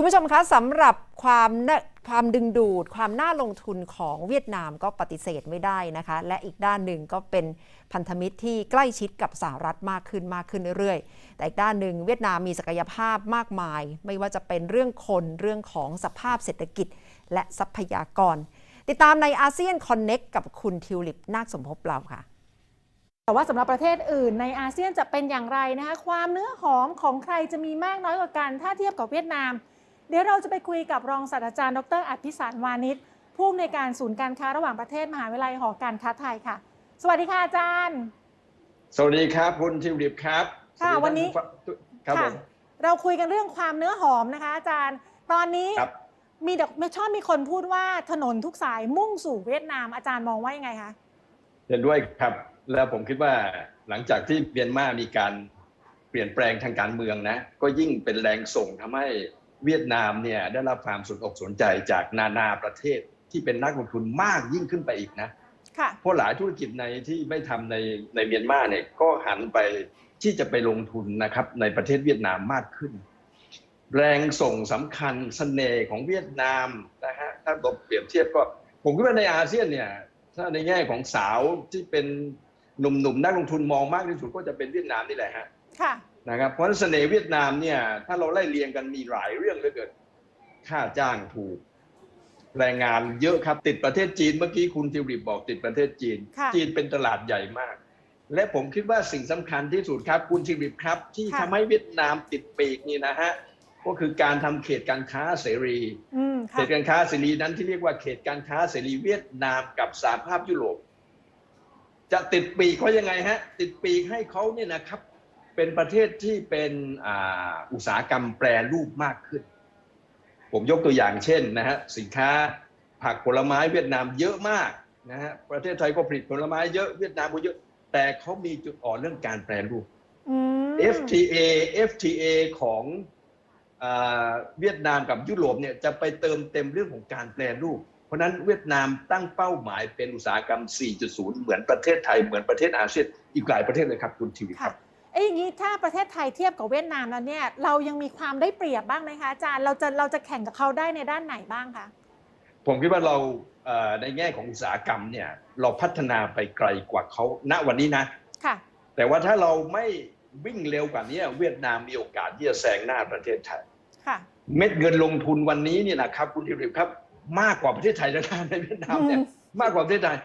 คุณผู้ชมคะสำหรับความความดึงดูด ความน่าลงทุนของเวียดนามก็ปฏิเสธไม่ได้นะคะ และอีกด้านหนึ่งก็เป็นพันธมิตรที่ใกล้ชิดกับสหรัฐมากขึ้นมากขึ้นเรื่อยๆ แต่อีกด้านหนึ่งเวียดนามมีศักยภาพมากมาย ไม่ว่าจะเป็นเรื่องคนเรื่องของสภาพเศรษฐกิจ และทรัพยากร ติดตามในอาเซียนคอนเน็กกับคุณทิวลิปนาคสมภพเราค่ะแต่ว่าสำหรับประเทศอื่นในอาเซียนจะเป็นอย่างไรนะคะความเนื้อหอมของใครจะมีมากน้อยกว่ากัน ถ้าเทียบกับเวียดนาม เดี๋ยวเราจะไปคุยกับรองศาสตราจารย์ ดรอภิสารวานิชผู้อำนวยการศูนย์การค้าระหว่างประเทศมหาวิทยาลัยหอการค้าไทยค่ะ สวัสดีค่ะอาจารย์ สวัสดีครับคุณทิวลิปครับ ค่ะสสดีวันนี้ท่าผู้ฟังครับผมเราคุยกันเรื่องความเนื้อหอมนะคะ อาจารย์ ตอนนี้ครับมีดอกไม่ชอบมีคนพูดว่าถนนทุกสายมุ่งสู่เวียดนามอาจารย์มองว่ายังไงคะเห็นด้วยครับ แล้วผมคิดว่าหลังจากที่เมียนมามีการเปลี่ยนแปลงทางการเมืองนะ ก็ยิ่งเป็นแรงส่งทำให้ เวียดนามเนี่ยได้รับความสนอกสนใจจากนานาประเทศที่เป็นนักลงทุนมากยิ่งขึ้นไปอีกนะค่ะเพราะหลายธุรกิจในที่ไม่ทำในในเมียนมาเนี่ยก็หันไปที่จะไปลงทุนนะครับในประเทศเวียดนามมากขึ้น แรงส่งสำคัญเสน่ห์ของเวียดนามนะฮะถ้าเราเปรียบเทียบก็ ผมคิดว่าในอาเซียนเนี่ยถ้าในแง่ของสาวที่เป็นหนุ่มๆนักลงทุนมองมากที่สุดก็จะเป็นเวียดนามนี่แหละฮะค่ะ นะครับเพราะฉะนั้นเสน่ห์เวียดนามเนี่ยถ้าเราไล่เรียงกันมีหลายเรื่องเหลยเกินค่าจ้างถูกแรงงานเยอะครับติดประเทศจีนเมื่อกี้คุณทิวริบบอกติดประเทศจีนค่ะจีนเป็นตลาดใหญ่มาก และผมคิดว่าสิ่งสำคัญที่สุดครับคุณทิวริบครับ ที่ค่ะทำให้เวียดนามติดปีกนี่นะฮะก็คือการทำเขตการค้าเสรีอืมเขค่ะตการค้าเสรีนั้นที่เรียกว่าเขตการค้าเสรีเวียดนามกับสหภาพยุโรป จะติดปีกเขายังไงฮะ ติดปีกให้เขาเนี่ยนะครับ เป็นประเทศที่เป็นอ่าอุตสาหกรรมแปรรูปมากขึ้น ผมยกตัวอย่างเช่นนะฮะสินค้าผักผลไม้เวียดนามเยอะมากนะฮะประเทศไทยก็ผลิตผลไม้เยอะเวียดนามก็เยอะ แต่เขามีจุดอ่อนเรื่องการแปรรูปอืม FTA FTA ของอาเวียดนามกับยุโรปเนี่ยจะไปเติมเต็มเรื่องของการแปรรูป เพราะฉะนั้นเวียดนามตั้งเป้าหมายเป็นอุตสาหกรรม 4.0 เหมือนประเทศไทยเหมือนประเทศอาเซียนอีกหลายประเทศเลยครับคุณทีวีคค่ะรับ เอ้ยอย่างนี้ถ้าประเทศไทยเทียบกับเวียดนามแล้วเนี่ยเรายังมีความได้เปรียบบ้างไหมคะอาจารย์เราจะเราจะแข่งกับเขาได้ในด้านไหนบ้างคะผมคิดว่าเราเอ่อในแง่ของอุตสาหกรรมเนี่ยเราพัฒนาไปไกลกว่าเขาณวันนี้นะค่ะ แต่ว่าถ้าเราไม่วิ่งเร็วกว่านี้เวียดนามมีโอกาสที่จะแซงหน้าประเทศไทยค่ะ เม็ดเงินลงทุนวันนี้เนี่ยนะครับคุณทิพย์ครับ มากกว่าประเทศไทยแล้วนะในเวียดนามเนี่ยอืมมากกว่าประเทศไทย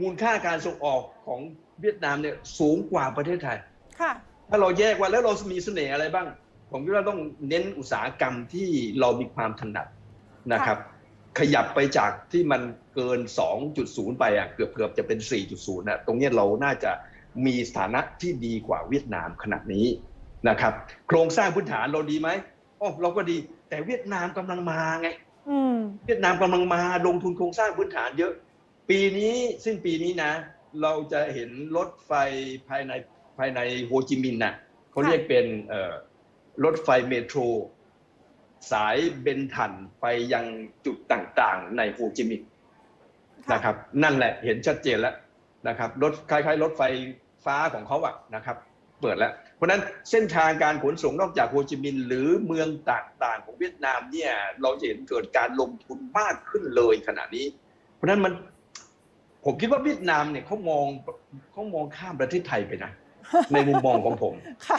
มูลค่าการส่งออกของเวียดนามเนี่ยสูงกว่าประเทศไทย ค่ะ ถ้าเราแยกว่าแล้วเรามีเสน่ห์อะไรบ้าง ผมคิดว่าต้องเน้นอุตสาหกรรมที่เรามีความถนัดนะครับ ขยับไปจากที่มันเกิน 2.0 ไปอะเกือบเกือบจะเป็น 4.0นะตรงเนี้ยเราน่าจะมีสถานะที่ดีกว่าเวียดนามขนาดนี้นะครับ โครงสร้างพื้นฐานเราดีไหมอ๋อเราก็ดีแต่เวียดนามกำลังมาไงอืมเวียดนามกำลังมาลงทุนโครงสร้างพื้นฐานเยอะ ปีนี้สิ้นปีนี้นะ เราจะเห็นรถไฟภายใน ภายในโฮจิมินห์น่ะเขาเรียกเป็นเอ่อรถไฟเมโทร สายเบนทันไปยังจุดต่างๆ ในโฮจิมินห์ค่ะนะครับ นั่นแหละเห็นชัดเจนแล้วนะครับรถคล้ายๆ รถไฟฟ้าของเขาอะนะครับ เปิดแล้ว เพราะฉะนั้นเส้นทางการขนส่งนอกจากโฮจิมินห์หรือเมืองต่างๆ ของเวียดนามเนี่ย เราจะเห็นเกิดการลงทุนมากขึ้นเลยขณะนี้ เพราะฉะนั้นมันผมคิดว่าเวียดนามเนี่ยเขามองเขามองข้ามประเทศไทยไปนะ ในมุมมองของผมค่ะ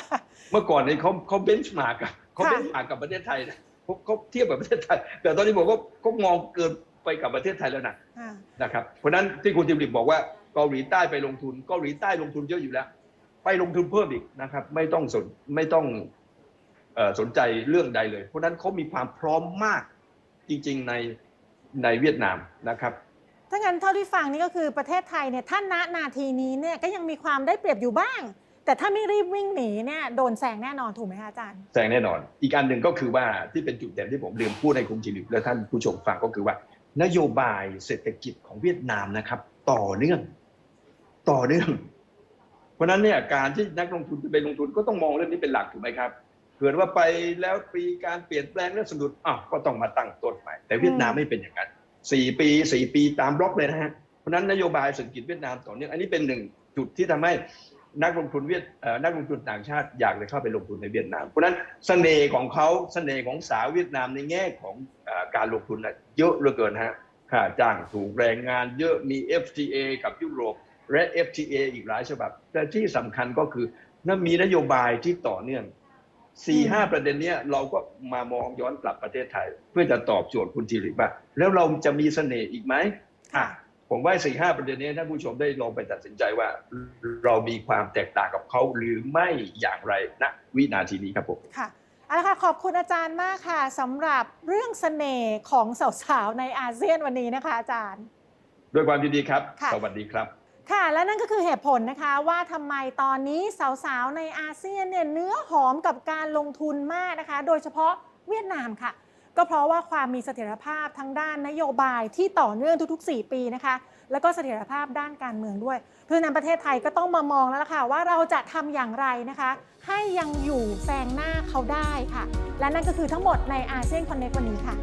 เมื่อก่อนเนี่ยเขาเขาเบนช์มาร์กกับเขาค่ะเบนช์มาร์กกับประเทศไทยนะเขาเขาเทียบกับประเทศไทย แต่ตอนนี้ผมว่าเขามองเกินไปกับประเทศไทยแล้วนะอ่านะครับเพราะฉะนั้นที่คุณจิมริบบอกว่าเกาหลีใต้ไปลงทุนเกาหลีใต้ลงทุนเยอะอยู่แล้ว ไปลงทุนเพิ่มอีกนะครับ ไม่ต้องสนไม่ต้องเอ่อสนใจเรื่องใดเลย เพราะฉะนั้นเขามีความพร้อมมากจริง ๆในในเวียดนามนะครับถ้างั้นเท่าที่ฟังนี่ก็คือประเทศไทยเนี่ยถ้าณนาทีนี้เนี่ยก็ยังมีความได้เปรียบอยู่บ้าง แต่ถ้าไม่รีบวิ่งหนีเนี่ยโดนแซงแน่นอนถูกไหมคะอาจารย์แซงแน่นอน อีกอันหนึ่งก็คือว่าที่เป็นจุดเด่นที่ผมลืมพูดให้คุณจิริและท่านผู้ชมฟังก็คือว่า นโยบายเศรษฐกิจของเวียดนามนะครับ ต่อเนื่อง ต่อเนื่อง เพราะนั้นเนี่ยการที่นักลงทุนจะไปลงทุนก็ต้องมองเรื่องนี้เป็นหลักถูกไหมครับเกิดว่าไปแล้วปีการเปลี่ยนแปลงเรื่องสะดุดอ้าวก็ต้องมาตั้งต้นใหม่แต่เวียดนามไม่เป็นอย่างนั้นสี่ปีสี่ปีตามบล็อกเลยนะฮะเพราะนั้นนโยบายเศรษฐกิจเวียดนามต่อเนื่องอันนี้เป็นหนึ่งจุดที่ทำให้ นักลงทุนเวียดเอ่อนักลงทุนต่างชาติอยากจะเข้าไปลงทุนในเวียดนาม เพราะฉะนั้นเสน่ห์ของเขาเสน่ห์ของสาวเวียดนามในแง่ของเออการลงทุนน่ะเยอะเหลือเกินฮะค่าจ้างถูกแรงงานเยอะมี FTA กับยุโรปและ FTA อีกหลายฉบับ แต่ที่สำคัญก็คือนั่นมีนโยบายที่ต่อเนื่องสี่ห้าประเด็นเนี้ยเราก็มามองย้อนกลับประเทศไทย เพื่อจะตอบโจทย์คุณจิริว่าแล้วเราจะมีเสน่ห์อีกไหมอะ ผมว่าสี่ห้าประเด็นนี้ท่านผู้ชมได้ลองไปตัดสินใจว่า เรามีความแตกต่างกับเขาหรือไม่อย่างไรณวินาทีนี้ครับผมค่ะเอาละค่ะขอบคุณอาจารย์มากค่ะสำหรับเรื่องเสน่ห์ของสาวๆในอาเซียนวันนี้นะคะ อาจารย์ ด้วยความยินดีครับค่ะสวัสดีครับ ค่ะ และนั่นก็คือเหตุผลนะคะว่าทำไมตอนนี้สาวๆในอาเซียนเนี่ยเนื้อหอมกับการลงทุนมากนะคะ โดยเฉพาะเวียดนามค่ะ ก็เพราะว่าความมีเสถียรภาพทั้งด้านนโยบายที่ต่อเนื่องทุกๆ 4 ปีนะคะ แล้วก็เสถียรภาพด้านการเมืองด้วย เพราะฉะนั้นประเทศไทยก็ต้องมามองแล้วล่ะค่ะว่าเราจะทำอย่างไรนะคะ ให้ยังอยู่แซงหน้าเขาได้ค่ะ และนั่นก็คือทั้งหมดในอาเซียนคอนเนควันนี้ค่ะ